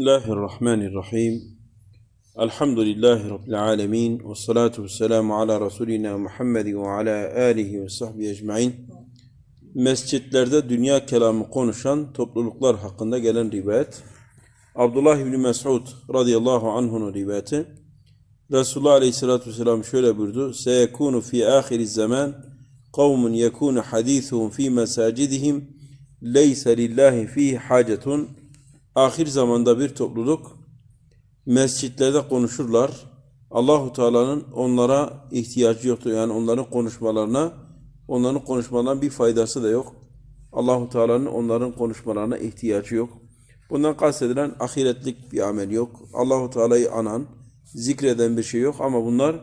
Bismillahirrahmanirrahim. Elhamdülillahi Rabbil alemin. Ve salatu ve selamu ala Resulina Muhammed ve ala alihi ve sahbihi ecmain. Mescitlerde dünya kelamı konuşan topluluklar hakkında gelen rivayet. Abdullah İbni Mes'ud radıyallahu anh'un rivayeti. Resulullah aleyhissalatu vesselam şöyle buyurdu. Seyekunu fi ahiri zaman kavmun yekunu hadithuhum fi mesacidihim leyse lillahi fihi hacetun ahir zamanda bir topluluk mescitlerde konuşurlar. Allahu Teala'nın onlara ihtiyacı yoktur. Yani onların konuşmalarına, onların konuşmalarından bir faydası da yok. Allahu Teala'nın onların konuşmalarına ihtiyacı yok. Bundan kastedilen ahiretlik bir amel yok. Allahu Teala'yı anan, zikreden bir şey yok ama bunlar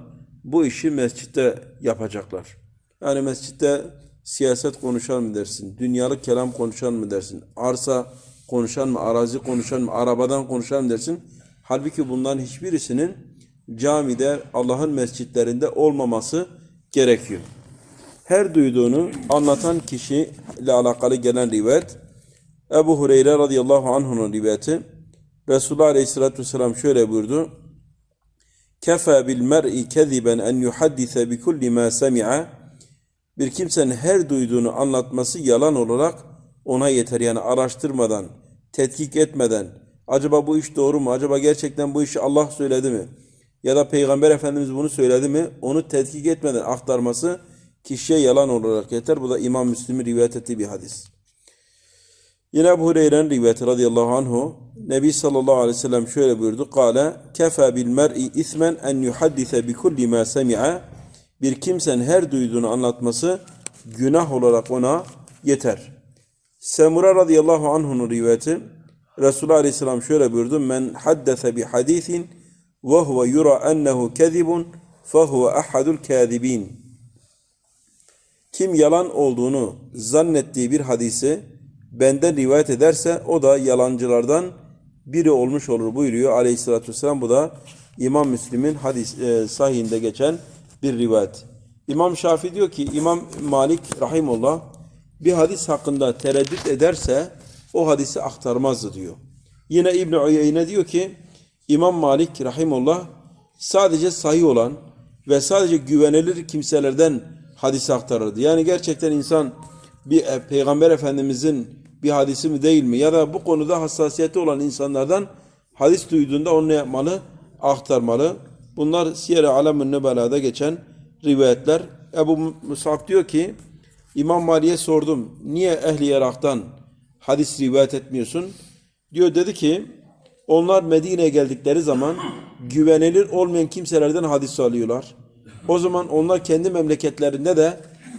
bu işi mescitte yapacaklar. Yani mescitte siyaset konuşan mı dersin, dünyalık kelam konuşan mı dersin, arsa konuşan mı, arazi konuşan mı, arabadan konuşan mı dersin. Halbuki bunların hiçbirisinin camide, Allah'ın mescitlerinde olmaması gerekiyor. Her duyduğunu anlatan kişiyle alakalı gelen rivayet, Ebu Hureyre radıyallahu anh'un rivayeti, Resulullah aleyhissalatü vesselam şöyle buyurdu, Kefa bil mer'i keziben en yuhaddise bi kulli ma semi'a bir kimsenin her duyduğunu anlatması yalan olarak ona yeter. Yani araştırmadan, tetkik etmeden, acaba bu iş doğru mu? Acaba gerçekten bu işi Allah söyledi mi? Ya da Peygamber Efendimiz bunu söyledi mi? Onu tetkik etmeden aktarması kişiye yalan olarak yeter. Bu da İmam Müslim'in rivayet ettiği bir hadis. Yine Ebu Hureyre'nin rivayeti radıyallahu anhu Nebi sallallahu aleyhi ve sellem şöyle buyurdu. Kale kefa bil mer'i ismen en yuhaddise bi kulli ma semi'a bir kimsenin her duyduğunu anlatması günah olarak ona yeter. Semura radıyallahu anh'un rivayeti Resulullah aleyhisselam şöyle buyurdu. Men haddese bi hadisin ve huve yura ennehu kezibun fehuve ahadul kâzibin. Kim yalan olduğunu zannettiği bir hadisi benden rivayet ederse o da yalancılardan biri olmuş olur buyuruyor aleyhissalatü vesselam. Bu da İmam Müslim'in hadis e, sahihinde geçen bir rivayet. İmam Şafii diyor ki İmam Malik rahimullah bir hadis hakkında tereddüt ederse o hadisi aktarmazdı diyor. Yine İbn Uyeyne diyor ki İmam Malik rahimullah sadece sahih olan ve sadece güvenilir kimselerden hadisi aktarırdı. Yani gerçekten insan bir e, peygamber efendimizin bir hadisi mi değil mi ya da bu konuda hassasiyeti olan insanlardan hadis duyduğunda onu ne yapmalı? Aktarmalı. Bunlar Siyer-i Alam-ı Nübela'da geçen rivayetler. Ebu Musab diyor ki İmam Mali'ye sordum. Niye ehli Irak'tan hadis rivayet etmiyorsun? Diyor dedi ki onlar Medine'ye geldikleri zaman güvenilir olmayan kimselerden hadis alıyorlar. O zaman onlar kendi memleketlerinde de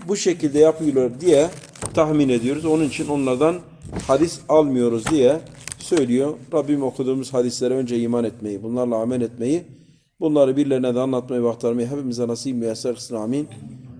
bu şekilde yapıyorlar diye tahmin ediyoruz. Onun için onlardan hadis almıyoruz diye söylüyor. Rabbim okuduğumuz hadislere önce iman etmeyi, bunlarla amel etmeyi, bunları birilerine de anlatmayı ve aktarmayı hepimize nasip müyesser kılsın. Amin.